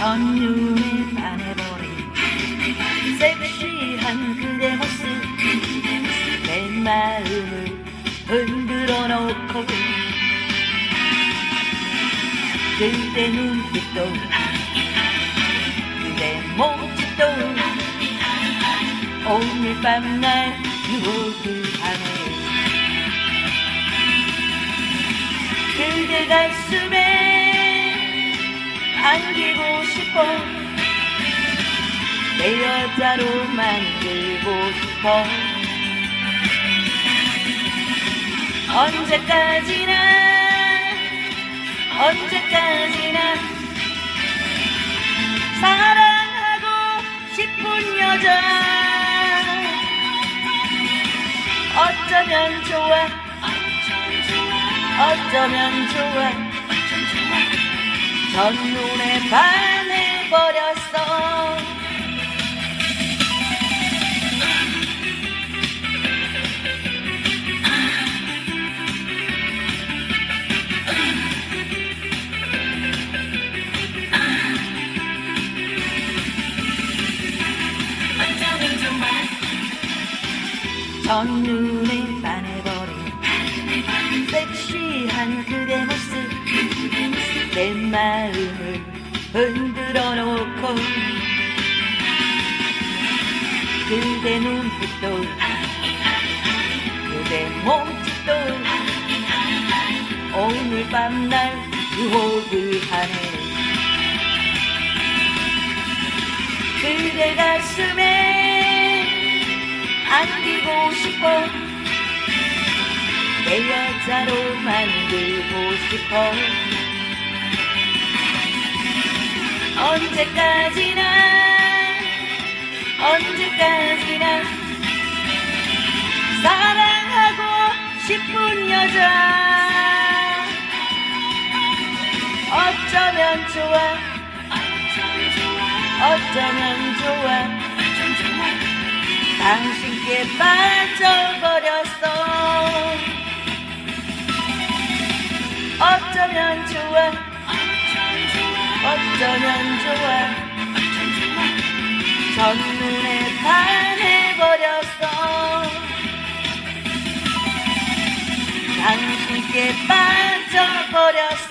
첫눈에 반해버린 섹시한 그대 모습. 내 마음을 흔들어 놓고 그대 눈빛도 그대 몸짓도 오늘 밤날 유혹하네 그대 가슴에 안기고 싶어. 내 여자로 만들고 싶어. 언제까지나 언제까지나 사랑하고 싶은 여자. 어쩌면 좋아? 어쩌면 좋아 첫눈에 반해버렸어. 첫눈에 반해버린 섹시한 그대 모습 내 마음을 흔들어 놓고 그대 눈빛도 그대 몸짓도 오늘 밤 날 유혹을 하네. 그대 가슴에 안기고 싶어 내 여자로 만들고 싶어 언제까지나 언제까지나 사랑하고 싶은 여자. 어쩌면 좋아? 어쩌면 좋아? 당신께 빠져버렸어. 어쩌면 좋아 어쩌면 좋아. 첫눈에 반해버렸어. 당신께 빠져버렸어